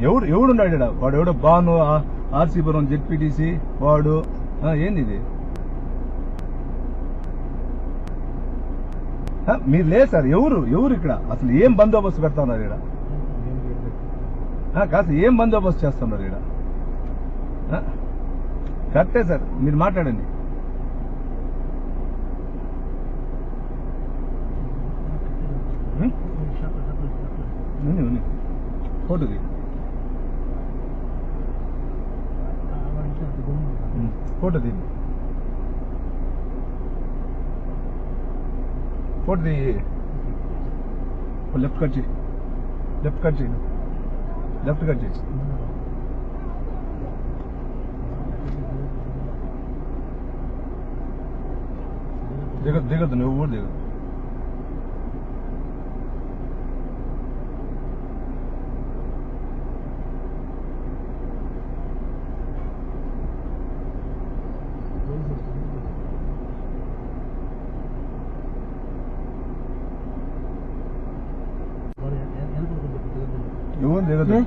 ఎవడు ఎవడు ఉన్నాడు ఈడ? వాడు ఎవడో బాను ఆర్సీపురం జెడ్పీటీసీ వాడు ఏంది ఇది మీరు లేదు సార్ ఎవరు ఎవరు ఇక్కడ? అసలు ఏం బందోబస్తు పెడతా ఉన్నారు ఇక్కడ? ఆ, కాస్త ఏం బందోబస్తు చేస్తున్నారు ఇక్కడ? ఆ? కరెక్టే సార్ మీరు మాట్లాడండి. ఉంది ఉంది ఫోటో फोट दी। फोट दी लेफ़्ट कर जी। लेफ़्ट कर जी लेफ़्ट कर जी। देखो देखो तो नहीं वो देखो। 이건 내가 네?